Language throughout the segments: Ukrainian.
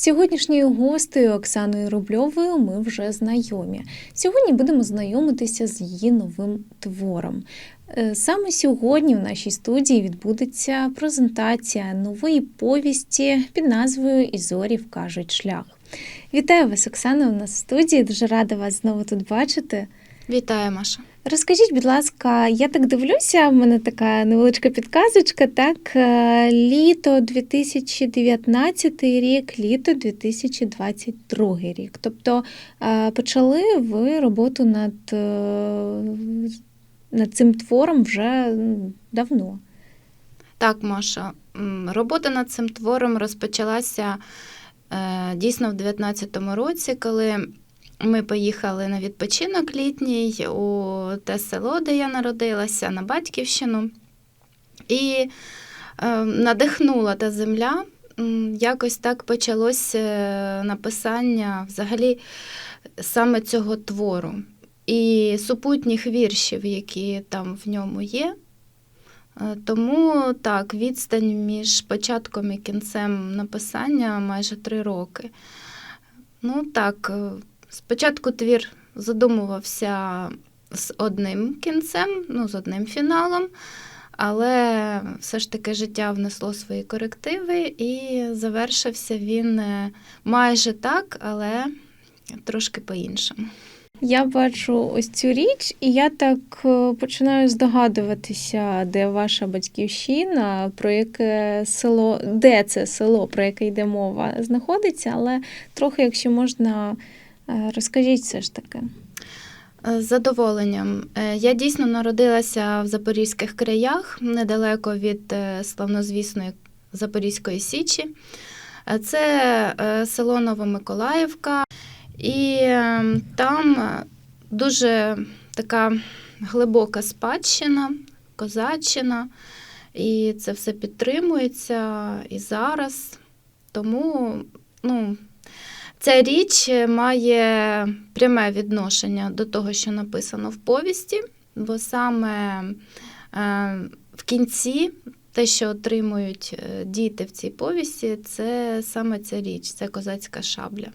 Сьогоднішньою гостею Оксаною Рубльовою ми вже знайомі. Сьогодні будемо знайомитися з її новим твором. Е, Саме сьогодні в нашій студії відбудеться презентація нової повісті під назвою І зорі вкажуть шлях. Вітаю вас, Оксана, у нас в студії. Дуже рада вас знову тут бачити. Вітаю, Маша. Розкажіть, будь ласка, я так дивлюся, в мене така невеличка підказочка, так, е, літо 2019 рік, літо 2022 рік. Тобто е, почали ви роботу над, е, над цим твором вже давно. Так, Маша, робота над цим твором розпочалася дійсно в 2019 році, коли ми поїхали на відпочинок літній у те село, де я народилася, на батьківщину. І е, надихнула та земля. Якось так почалось е, написання взагалі саме цього твору. І супутніх віршів, які там в ньому є. Е, Тому так, відстань між початком і кінцем написання майже три роки. Ну так, спочатку твір задумувався з одним кінцем, ну, з одним фіналом, але все ж таки життя внесло свої корективи, і завершився він е, майже так, але трошки по-іншому. Я бачу ось цю річ, і я так е, починаю здогадуватися, де ваша батьківщина, про яке село, де це село, про яке йде мова, знаходиться, але трохи, якщо можна, розкажіть все ж таки. З задоволенням. Е, Я дійсно народилася в Запорізьких краях, недалеко від е, славнозвісної Запорізької Січі. Е, Це е, село Новомиколаївка, і е, там е, дуже така глибока спадщина, козаччина, і це все підтримується і зараз. Тому, ну, Ця річ має пряме відношення до того, що написано в повісті, бо саме е, в кінці те, що отримують е, діти в цій повісті, це саме ця річ, це козацька шабля.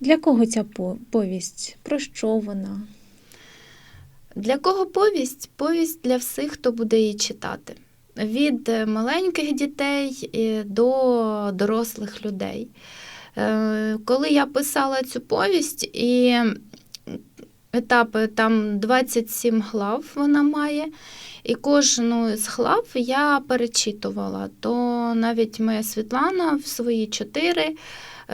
Для кого ця повість? Про що вона? Для кого повість? Повість для всіх, хто буде її читати. Від е, маленьких дітей до дорослих людей. Е, Коли я писала цю повість, і етапи там 27 глав вона має, і кожну з глав я перечитувала. То навіть моя Світлана в свої чотири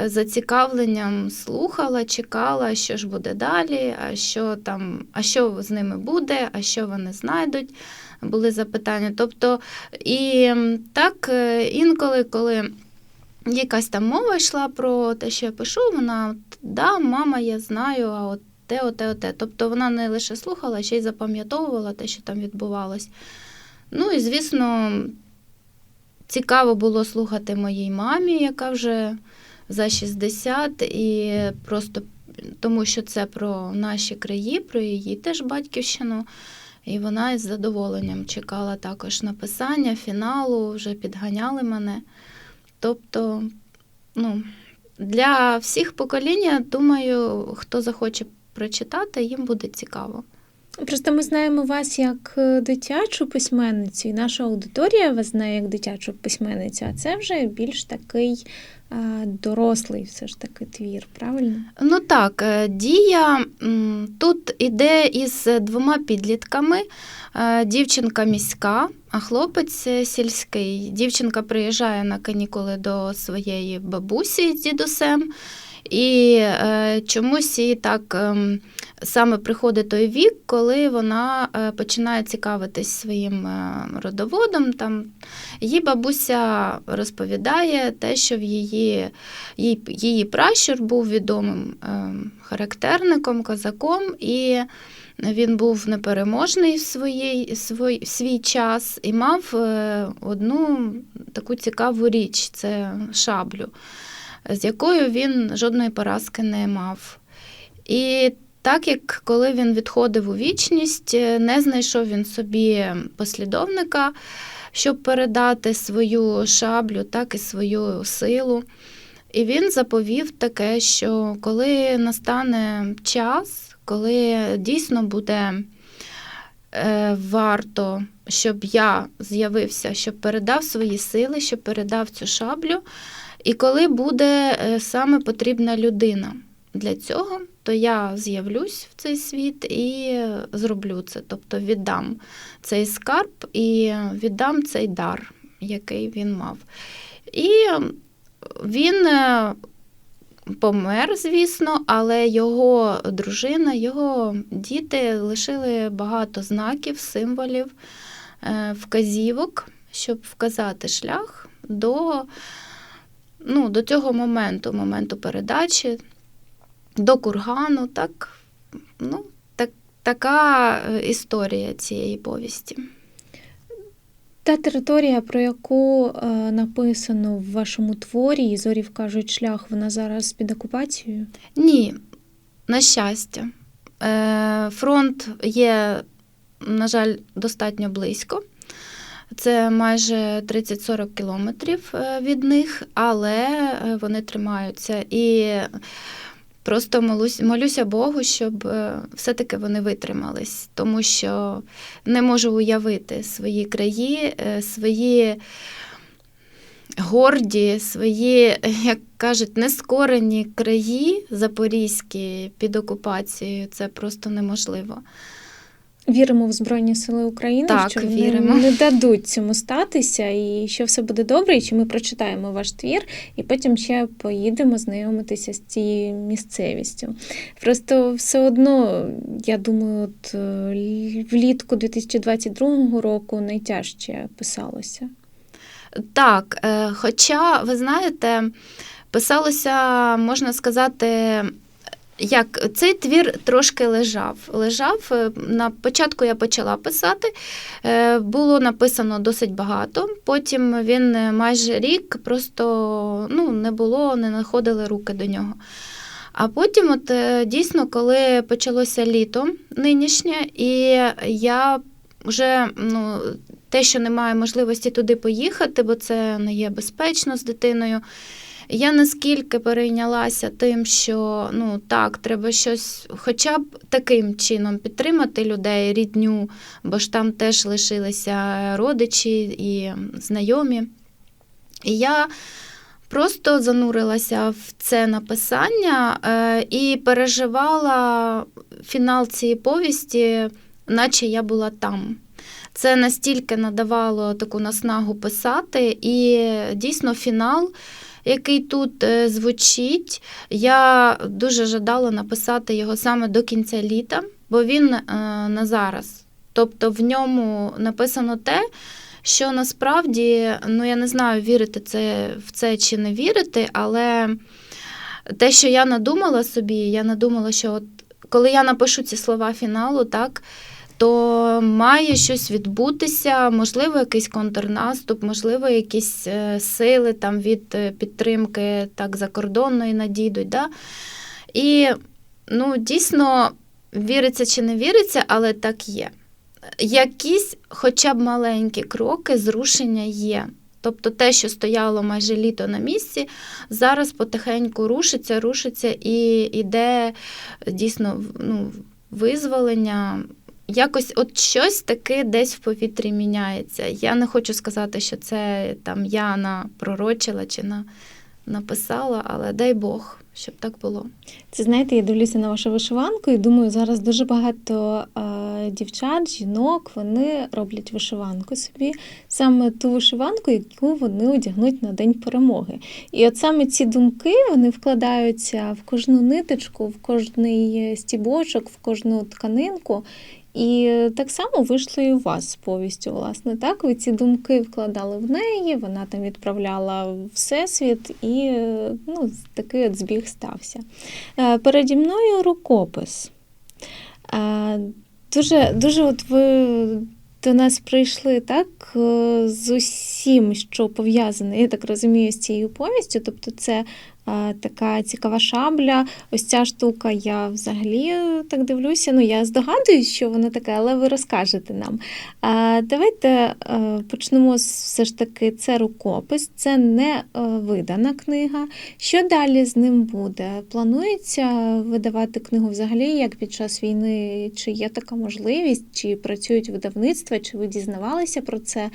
е, зацікавленням слухала, чекала, що ж буде далі, а що там, а що з ними буде, а що вони знайдуть. Були запитання. Тобто, і так е, інколи, коли якась там мова йшла про те, що я пишу, вона да, мама, я знаю, а от те, оте, оте. Тобто вона не лише слухала, а ще й запам'ятовувала те, що там відбувалось. Ну і, звісно, цікаво було слухати моїй мамі, яка вже за 60, і просто тому, що це про наші краї, про її теж батьківщину. І вона із задоволенням чекала також написання, фіналу, вже підганяли мене. Тобто, ну, для всіх поколінь, я думаю, хто захоче прочитати, їм буде цікаво. Просто ми знаємо вас як е, дитячу письменницю, і наша аудиторія вас знає як дитячу письменницю, а це вже більш такий дорослий все ж таки твір, правильно? Ну так, е, дія тут іде із двома підлітками. Е, Дівчинка міська, а хлопець е, сільський. Дівчинка приїжджає на канікули до своєї бабусі з дідусем. І е, чомусь їй так ем, саме приходить той вік, коли вона е, починає цікавитись своїм е, родоводом. Там її бабуся розповідає те, що в її, її, пращур був відомим е, характерником, козаком, і він був непереможний в, своїй, свій, свій час і мав е, одну таку цікаву річ це шаблю, з якою він жодної поразки не мав. І так як коли він відходив у вічність, е, не знайшов він собі послідовника, щоб передати свою шаблю, так і свою силу. І він заповів таке, що коли настане час, коли дійсно буде е, варто, щоб я з'явився, щоб передав свої сили, щоб передав цю шаблю, і коли буде е, саме потрібна людина для цього, то я з'явлюсь в цей світ і зроблю це, тобто віддам цей скарб і віддам цей дар, який він мав. І він е, помер, звісно, але його дружина, його діти лишили багато знаків, символів, е, вказівок, щоб вказати шлях до, ну, до цього моменту, моменту передачі, до кургану. Так, ну, так, така е, історія цієї повісті. Та територія, про яку е, написано в вашому творі, і зорі вкажуть шлях, вона зараз під окупацією? Ні, на щастя. Е, Фронт є, на жаль, достатньо близько. Це майже 30-40 кілометрів е, від них, але е, вони тримаються. І просто молюсь, молюся Богу, щоб е, все-таки вони витримались, тому що не можу уявити свої краї, свої горді, свої, як кажуть, нескорені краї запорізькі під окупацією. Це просто неможливо. Віримо в Збройні Сили України, Так, що вони віримо. не дадуть цьому статися, і що все буде добре, і що ми прочитаємо ваш твір, і потім ще поїдемо знайомитися з цією місцевістю. Просто все одно, я думаю, от е, влітку 2022 року найтяжче писалося. Так, е, хоча, ви знаєте, писалося, можна сказати, як цей твір трошки лежав. Лежав. е, На початку я почала писати, е, було написано досить багато. Потім він е, майже рік просто ну, не було, не знаходили руки до нього. А потім, от дійсно, коли почалося літо нинішнє, і я вже ну, те, що немає можливості туди поїхати, бо це не є безпечно з дитиною. Я наскільки перейнялася тим, що ну так, треба щось, хоча б таким чином підтримати людей, рідню, бо ж там теж лишилися родичі і знайомі. І я просто занурилася в це написання е, і переживала фінал цієї повісті, наче я була там. Це настільки надавало таку наснагу писати, і дійсно фінал, який тут е, звучить, я дуже жадала написати його саме до кінця літа, бо він е, на зараз. Тобто в ньому написано те, що насправді, ну я не знаю, вірити це, в це чи не вірити, але те, що я надумала собі, я надумала, що от коли я напишу ці слова фіналу, так, то має щось відбутися, можливо, якийсь контрнаступ, можливо, якісь е, сили там від е, підтримки так закордонної надійдуть. Да? І ну, дійсно віриться чи не віриться, але так є. Якісь хоча б маленькі кроки зрушення є. Тобто те, що стояло майже літо на місці, зараз потихеньку рушиться, рушиться і йде дійсно ну, визволення. Якось от щось таке десь в повітрі міняється. Я не хочу сказати, що це там я напророчила чи на, написала, але дай Бог, щоб так було. Це знаєте, я дивлюся на вашу вишиванку і думаю, зараз дуже багато е, дівчат, жінок, вони роблять вишиванку собі, саме ту вишиванку, яку вони одягнуть на День перемоги. І от саме ці думки вони вкладаються в кожну ниточку, в кожний стібочок, в кожну тканинку. І так само вийшло і у вас з повістю, власне. Так, ви ці думки вкладали в неї, вона там відправляла всесвіт, і ну, такий от збіг стався. Е, Переді мною рукопис. Е, Дуже, дуже от ви до нас прийшли так е, з усі всім, що пов'язане, я так розумію, з цією повістю. Тобто, це така цікава шабля. Ось ця штука, я взагалі так дивлюся. Ну, я здогадуюсь, що вона така, але ви розкажете нам. Давайте е, почнемо все ж таки. Це рукопис, це не е, видана книга. Що далі з ним буде? Планується видавати книгу взагалі як під час війни? Чи є така можливість, чи працюють видавництва, чи ви дізнавалися про це?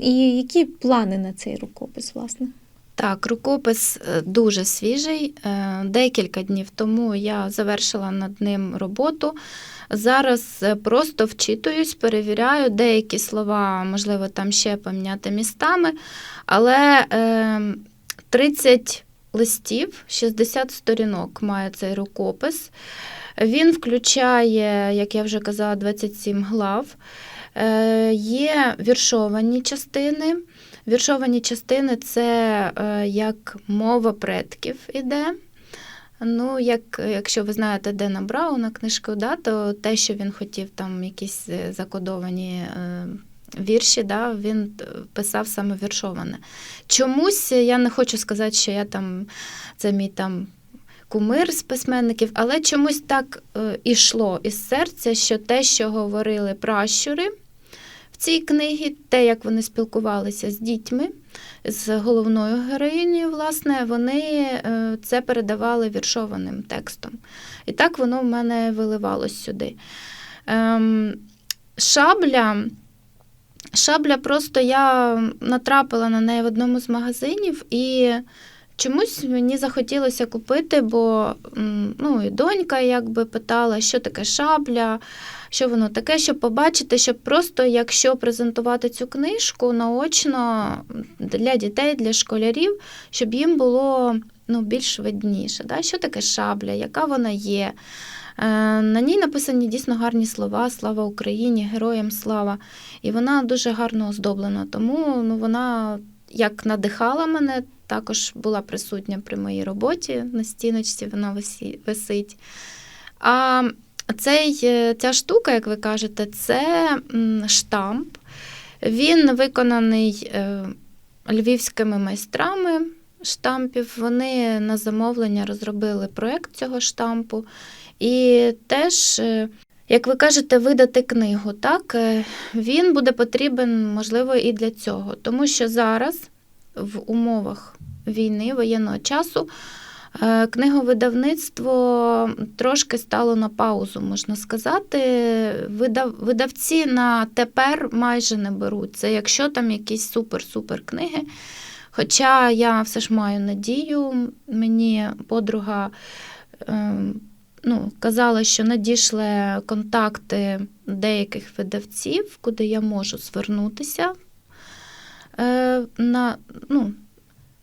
І які плани на цей рукопис, власне? Так, рукопис е, дуже свіжий. Е, Декілька днів тому я завершила над ним роботу. Зараз е, просто вчитуюсь, перевіряю деякі слова, можливо, там ще поміняти містами, але е, 30 листів, 60 сторінок має цей рукопис. Він включає, як я вже казала, 27 глав. Є віршовані частини. Віршовані частини це е, як мова предків іде. Ну, як, якщо ви знаєте Дена Брауна книжку, да, то те, що він хотів там якісь е, закодовані е, вірші, да, він е, писав саме віршоване. Чомусь я не хочу сказати, що я там це мій там кумир з письменників, але чомусь так е, ішло із серця, що те, що говорили пращури цій книгі, те, як вони спілкувалися з дітьми, з головною героїнею, власне, вони е, це передавали віршованим текстом. І так воно в мене виливалось сюди. Ем, шабля. Шабля просто я натрапила на неї в одному з магазинів і чомусь мені захотілося купити, бо ну, і донька якби питала, що таке шабля, що воно таке, щоб побачити, щоб просто, якщо презентувати цю книжку наочно для дітей, для школярів, щоб їм було ну, більш видніше. Да? Що таке шабля, яка вона є. Е, На ній написані дійсно гарні слова Слава Україні, героям слава. І вона дуже гарно оздоблена. Тому ну, вона як надихала мене, також була присутня при моїй роботі на стіночці, вона висить. А цей, е, ця штука, як ви кажете, це штамп. Він виконаний е, львівськими майстрами штампів. Вони на замовлення розробили проєкт цього штампу. І теж, е, як ви кажете, видати книгу, так, він буде потрібен, можливо, і для цього. Тому що зараз, в умовах війни, воєнного часу, книговидавництво трошки стало на паузу, можна сказати. Видав, видавці на тепер майже не беруть. Це якщо там якісь супер-супер книги. Хоча я все ж маю надію, мені подруга е, ну, казала, що надійшли контакти деяких видавців, куди я можу звернутися е, на, ну,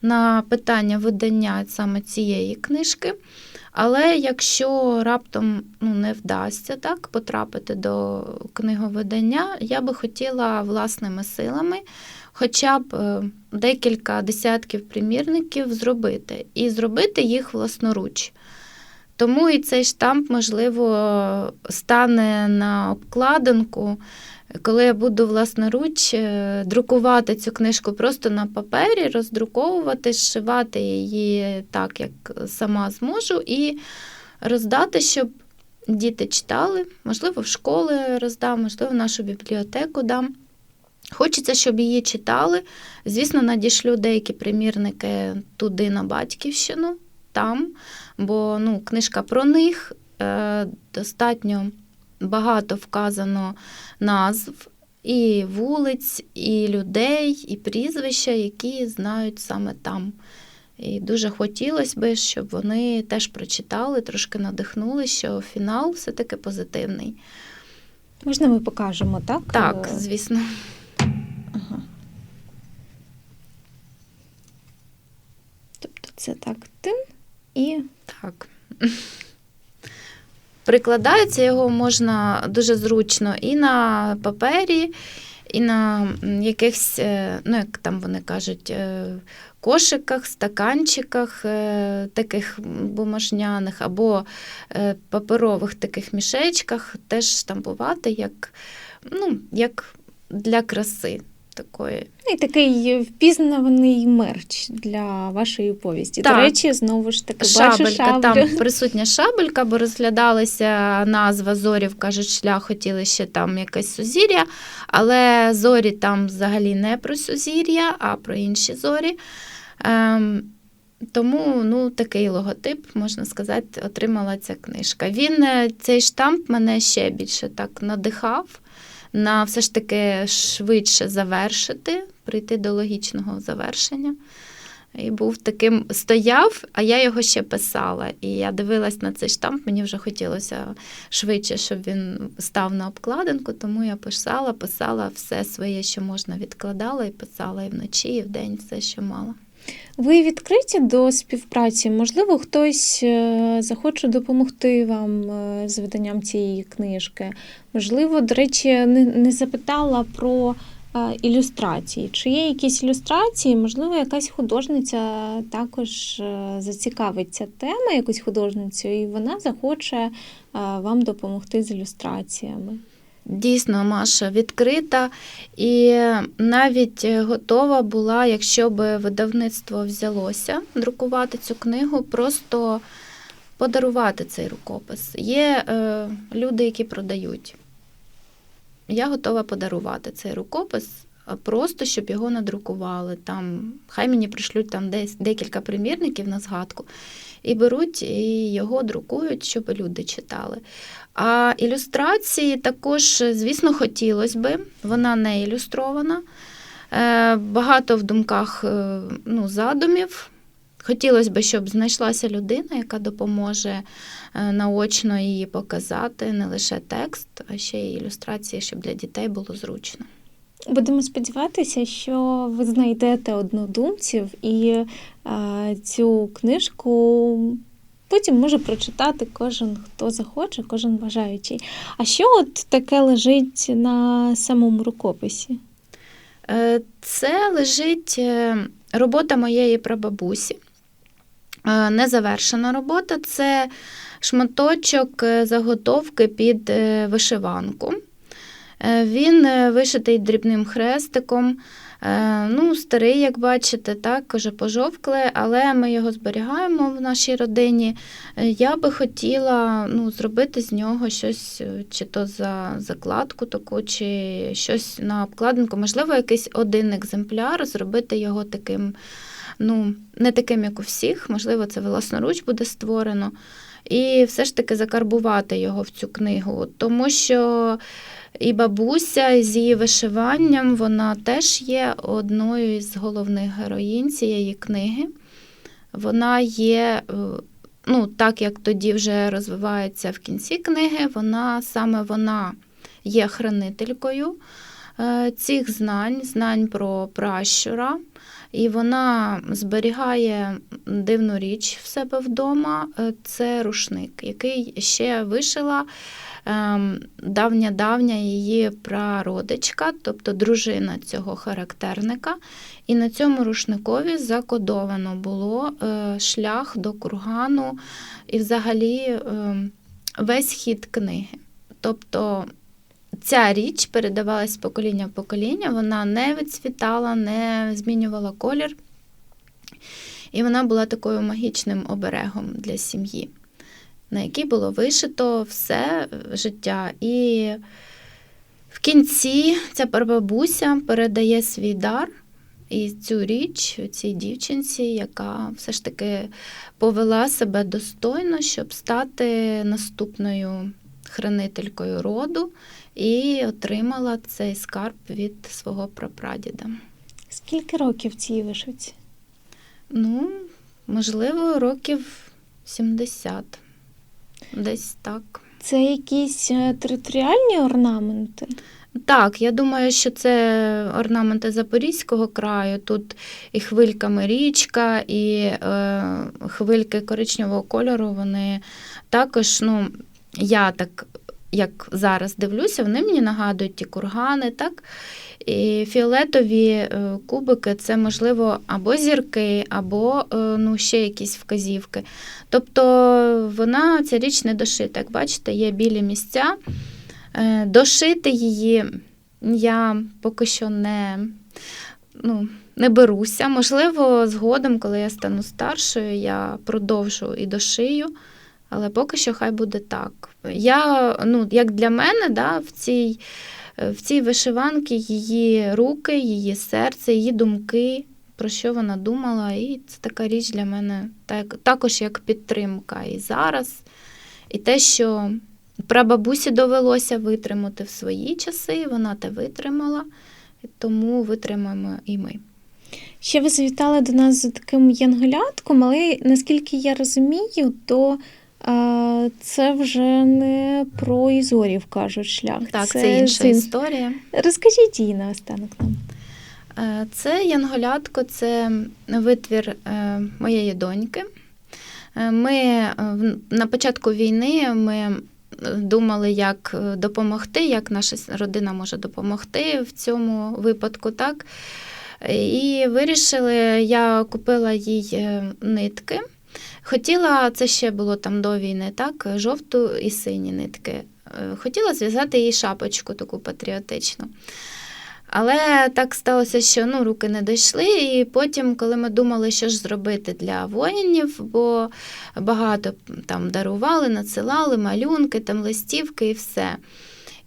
на питання видання саме цієї книжки. Але якщо раптом ну, не вдасться так, потрапити до книговидання, я би хотіла власними силами хоча б е, декілька десятків примірників зробити, і зробити їх власноруч. Тому і цей штамп, можливо, стане на обкладинку, коли я буду власноруч е, друкувати цю книжку просто на папері, роздруковувати, зшивати її так, як сама зможу, і роздати, щоб діти читали, можливо, в школи роздам, можливо, в нашу бібліотеку дам. Хочеться, щоб її читали. Звісно, надішлю деякі примірники туди на батьківщину, там, бо ну, книжка про них е, достатньо багато вказано назв і вулиць, і людей, і прізвища, які знають саме там. І дуже хотілося б, щоб вони теж прочитали, трошки надихнули, що фінал все-таки позитивний. Можна ми покажемо, так? Так, Е, звісно. Ага. Тобто це так тин і Так. Прикладається його можна дуже зручно і на папері, і на якихось, е, ну, як там вони кажуть, е, кошиках, стаканчиках е, таких бумажняних, або паперових таких мішечках теж штампувати як, ну, як для краси. Такої. Ну, І такий впізнаваний мерч для вашої повісті. Так. До речі, знову ж таки, бачу Шабелька, шаблю. там присутня шабелька, бо розглядалася назва зорів, кажуть, шлях хотіли ще там якесь сузір'я, але зорі там взагалі не про сузір'я, а про інші зорі. Ем, тому ну, такий логотип, можна сказати, отримала ця книжка. Він, е, цей штамп мене ще більше так надихав на все ж таки швидше завершити, прийти до логічного завершення. І був таким, стояв, а я його ще писала. І я дивилась на цей штамп, мені вже хотілося швидше, щоб він став на обкладинку, тому я писала, писала все своє, що можна, відкладала, і писала і вночі, і вдень все, що мала. Ви відкриті до співпраці? Можливо, хтось е, захоче допомогти вам е, з виданням цієї книжки. Можливо, до речі, не, запитала про е, ілюстрації. Чи є якісь ілюстрації? Можливо, якась художниця також зацікавиться тема, якусь художницю, і вона захоче вам допомогти з ілюстраціями. Дійсно, Маша відкрита і навіть готова була, якщо б видавництво взялося друкувати цю книгу, просто подарувати цей рукопис. Є е, люди, які продають. Я готова подарувати цей рукопис, просто щоб його надрукували. Там, хай мені пришлють там десь декілька примірників на згадку, і беруть і його друкують, щоб люди читали. А ілюстрації також, звісно, хотілося би. Вона не ілюстрована. Е, Багато в думках е, ну, задумів. Хотілося б, щоб знайшлася людина, яка допоможе е, наочно її показати, не лише текст, а ще й ілюстрації, щоб для дітей було зручно. Будемо сподіватися, що ви знайдете однодумців і е, цю книжку потім може прочитати кожен, хто захоче, кожен бажаючий. А що от таке лежить на самому рукописі? Е, Це лежить е, робота моєї прабабусі. Е, Незавершена робота це шматочок заготовки під вишиванку. Е, Він е, вишитий дрібним хрестиком. Е, Ну, старий, як бачите, так, вже пожовкле, але ми його зберігаємо в нашій родині. Я би хотіла ну, зробити з нього щось, чи то за закладку таку, чи щось на обкладинку. Можливо, якийсь один екземпляр, зробити його таким, ну, не таким, як у всіх, можливо, це власноруч буде створено. І все ж таки закарбувати його в цю книгу, тому що і бабуся з її вишиванням, вона теж є одною із головних героїнь цієї книги. Вона є, е, ну, так як тоді вже розвивається в кінці книги, вона саме вона є хранителькою е, цих знань, знань про пращура. І вона зберігає дивну річ в себе вдома. Е, Це рушник, який ще вишила ем, давня-давня її прародичка, тобто дружина цього характерника. І на цьому рушникові закодовано було е, шлях до кургану і взагалі е, весь хід книги. Тобто ця річ передавалась з покоління в покоління, вона не відцвітала, не змінювала колір. І вона була такою магічним оберегом для сім'ї, на якій було вишито все е, життя. І в кінці ця прабабуся передає свій дар і цю річ цій дівчинці, яка все ж таки повела себе достойно, щоб стати наступною хранителькою роду, і отримала цей скарб від свого прапрадіда. Скільки років цій вишивці? Ну, можливо, років 70. Десь так. Це якісь е, територіальні орнаменти? Так, я думаю, що це орнаменти Запорізького краю. Тут і хвильками річка, і е, хвильки коричневого кольору. Вони також, ну, я так, як зараз дивлюся, вони мені нагадують ті кургани, так? І фіолетові е, кубики це, можливо, або зірки, або е, ну, ще якісь вказівки. Тобто вона, ця річ не дошита. Як бачите, є білі місця. Е, Дошити її я поки що не, ну, не беруся. Можливо, згодом, коли я стану старшою, я продовжу і дошию, але поки що хай буде так. Я, ну, як для мене, да, в цій, в цій вишиванці її руки, її серце, її думки, про що вона думала, і це така річ для мене так, також як підтримка і зараз. І те, що прабабусі довелося витримати в свої часи, вона те витримала, тому витримаємо і ми. Ще ви завітали до нас за таким янголятком, але наскільки я розумію, то це вже не про Ізорів кажуть шлях. Так, це, інша з історія. Розкажіть її наостанок нам. Е, Це янголятко, це витвір е, моєї доньки. Е, Ми на початку війни ми думали, як допомогти, як наша родина може допомогти в цьому випадку. так. І вирішили, я купила їй нитки. Хотіла, це ще було там до війни, так, жовту і сині нитки. Е, Хотіла зв'язати їй шапочку таку патріотичну. Але так сталося, що ну, руки не дійшли. І потім, коли ми думали, що ж зробити для воїнів, бо багато там дарували, надсилали малюнки, там листівки і все.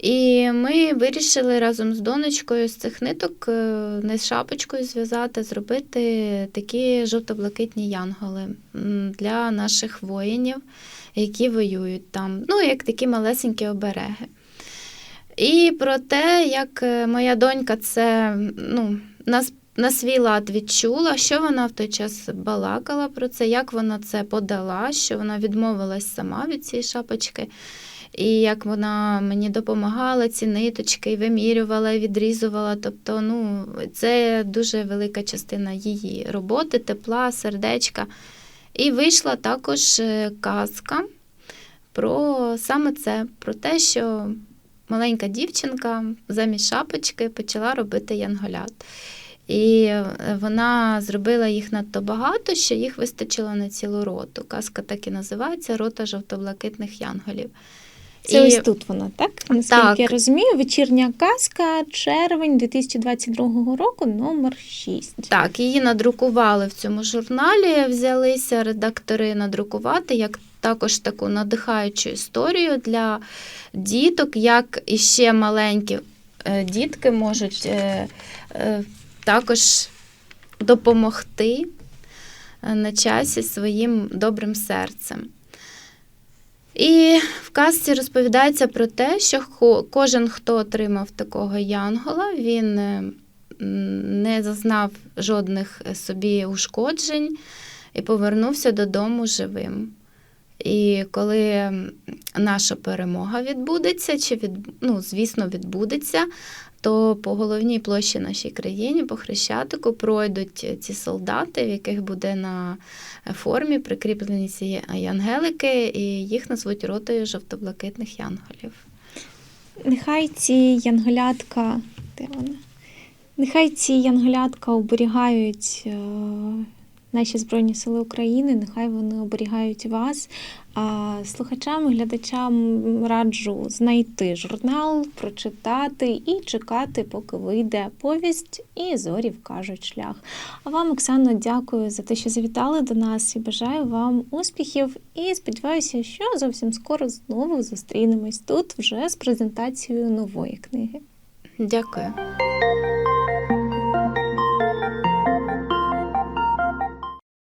І ми вирішили разом з донечкою з цих ниток е, не з шапочкою зв'язати, зробити такі жовто-блакитні янголи для наших воїнів, які воюють там. Ну, як такі малесенькі обереги. І про те, як е, моя донька це ну, на, на свій лад відчула, що вона в той час балакала про це, як вона це подала, що вона відмовилась сама від цієї шапочки. І як вона мені допомагала ці ниточки, вимірювала, відрізувала. Тобто, ну, це дуже велика частина її роботи, тепла, сердечка. І вийшла також е, казка про саме це, про те, що маленька дівчинка замість шапочки почала робити янголят. І е, вона зробила їх надто багато, що їх вистачило на цілу роту. Казка так і називається Рота жовто-блакитних янголів. Це І- ось тут вона, так? Наскільки Так. я розумію, вечірня казка, червень 2022 року, номер 6. Так, її надрукували в цьому журналі, взялися редактори надрукувати як також таку надихаючу історію для діток, як іще маленькі е, дітки можуть е, е, також допомогти на часі своїм добрим серцем. І в казці розповідається про те, що кожен, хто отримав такого янгола, він е, не зазнав жодних е, собі ушкоджень і повернувся додому живим. І коли наша перемога відбудеться, чи від, ну, звісно, відбудеться, то по головній площі нашій країні, по Хрещатику, пройдуть ці солдати, в яких буде на формі прикріплені ці ангелики, і їх назвуть ротою жовто-блакитних янголів. Нехай ці янголятка, де вона? Нехай ці янголятка оберігають е, наші Збройні Сили України, нехай вони оберігають вас. Слухачам глядачам раджу знайти журнал, прочитати і чекати, поки вийде повість і зорі вкажуть шлях. А вам, Оксано, дякую за те, що завітали до нас і бажаю вам успіхів. І сподіваюся, що зовсім скоро знову зустрінемось тут вже з презентацією нової книги. Дякую.